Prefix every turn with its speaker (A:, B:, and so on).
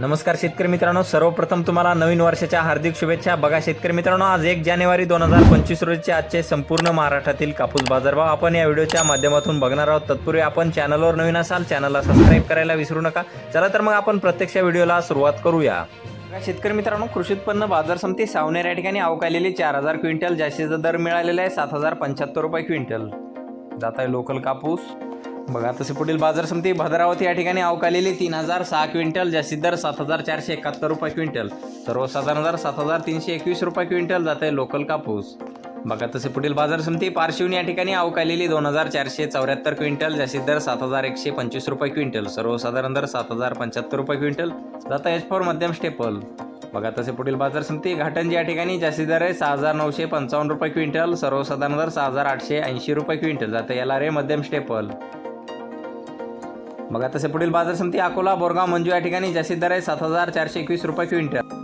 A: नमस्कार शेतकरी मित्रांनो सर्वप्रथम तुम्हाला नवीन वर्षाच्या हार्दिक शुभेच्छा. बघा शेतकरी मित्रांनो आज एक जानेवारी दोन हजार पंचवीस रोजीचे आजचे संपूर्ण महाराष्ट्रातील कापूस बाजारभाव आपण या व्हिडिओच्या माध्यमातून बघणार आहोत. तत्पूर्वी आपण चॅनलवर नवीन असाल चॅनलला सबस्क्राईब करायला विसरू नका. चला तर मग आपण प्रत्यक्ष व्हिडिओला सुरुवात करूया. शेतकरी मित्रांनो कृषी उत्पन्न बाजार समिती सावनेर या ठिकाणी अवकालेली चार हजार क्विंटल जास्तीचा दर मिळालेला आहे सात हजार पंच्याहत्तर रुपये क्विंटल. जात आहे लोकल कापूस. बघा तसे पुढील बाजार समिती भद्रावती या ठिकाणी अवकालेली तीन हजार सहा क्विंटल जास्तीत दर सात हजार चारशे एकाहत्तर रुपये क्विंटल. सर्वसाधारण दर सात हजार तीनशे एकवीस रुपये क्विंटल जात आहे लोकल कापूस. बघा तसे पुढील बाजार समिती पारशिवनी या ठिकाणी अवकालेली दोन हजार चारशे चौऱ्याहत्तर क्विंटल जास्तीत दर सात हजार एकशे पंचवीस रुपये क्विंटल. सर्वसाधारण दर सात हजार पंच्याहत्तर रुपये क्विंटल जात एच फोर मध्यम स्टेपल बघा तसे पुढील बाजार समिती घाटंजी या ठिकाणी जास्तीत दर आहे सहा हजार नऊशे पंचावन्न रुपये क्विंटल सर्वसाधारण दर सहा हजार आठशे ऐंशी रुपये क्विंटल जातं याला रे मध्यम स्टेपल बघा तसे पुढील बाजार समिती अकोला बोरगाव मंजू या ठिकाणी जास्तीत दर आहे सात हजार चारशे एकवीस रुपये क्विंटल.